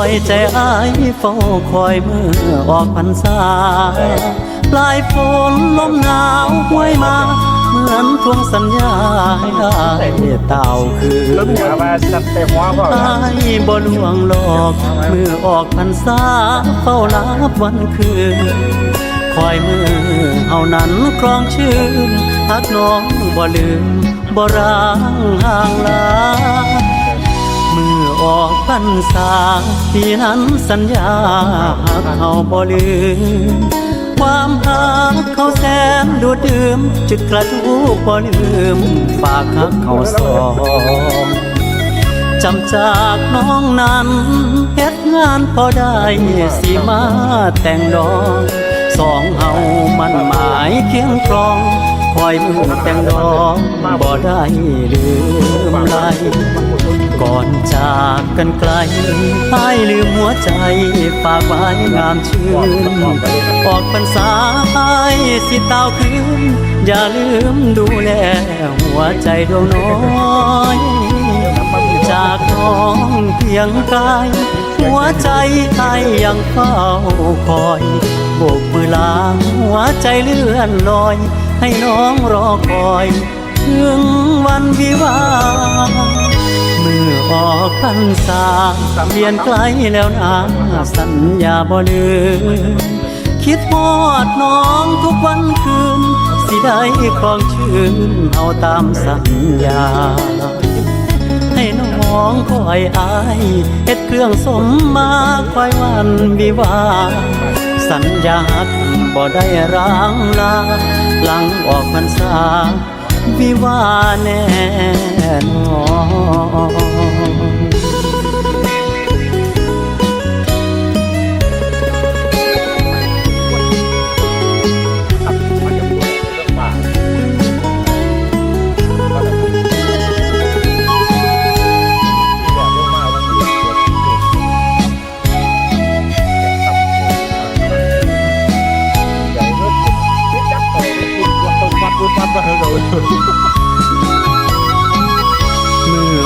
อยใจอายเฝ้าคอยเมื่อออกพรรษาปลายฝนลมหนาวห้วยมา เหมือนทวงสัญญาให้อายเต่าคืนแล้วหัวมาจัดเต็มหัวพ่ออายบนห่วงหลอกมือออกพรรษาเฝ้ารับวันคืนคอยมือเอานั้นครองชื่นฮักน้องบ่ลืมบ่ร้างห่างลา ออกพรรษาปีนั้นสัญญาหักเขาบ่ลืมความหักเขาแสนดูดื่มจุดกระทู้บ่ลืมฝากหักเขาสองจำจากน้องนั้นเฮ็ดงานพอได้สีมาแต่งดองสองเฮามันหมายเคียงครองคอยมือแต่งดองบ่ได้ลืมไหลก่อน จากกันไกลให้ลืมหัวใจฝากไว้งามชื่น ออกพรรษาให้สิเตาคืน อย่าลืมดูแลหัวใจดวงน้อย จากน้องเพียงกายหัวใจไทยยังเฝ้าคอยโบกมือลาหัวใจเลื่อนลอย ให้น้องรอคอย ถึงวันวิวา ออกพรรษาเรียนไกลแล้วนะสัญญาบ่ลืมคิดฮอดน้องทุกวันคืน สิได้ครองชื่นเอาตามสัญญา ให้น้องคอยอายเฮ็ดเครื่องสมมาคอยวันวิวา สัญญาหักบ่ได้ร้างลาหลังออกพรรษาวิวาแน่นอน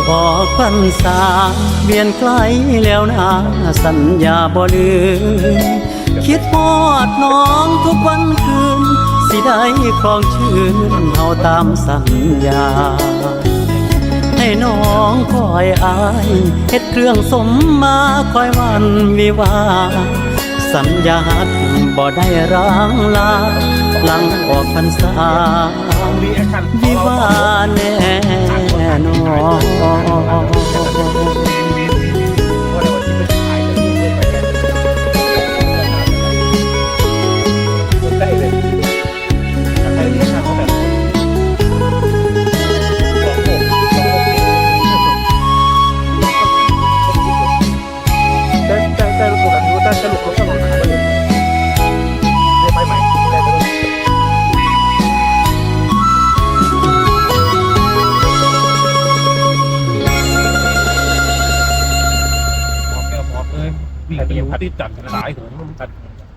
อออกพรรษาเวียนไกลแล้วนะสัญญาบ่ลืมคิดฮอดน้องทุกวันคืน สิได้ครองชื่นเฮาตามสัญญา ให้น้องคอยอายเฮ็ดเครื่องสมมาคอยวันวิวาห์สัญญาหักบ่ได้ร้างลาหลังออกพรรษาวิวาห์แน่ นอน อแก้วพอเลยวิ่งไปอยู่ที่จัดสายหูมันตัด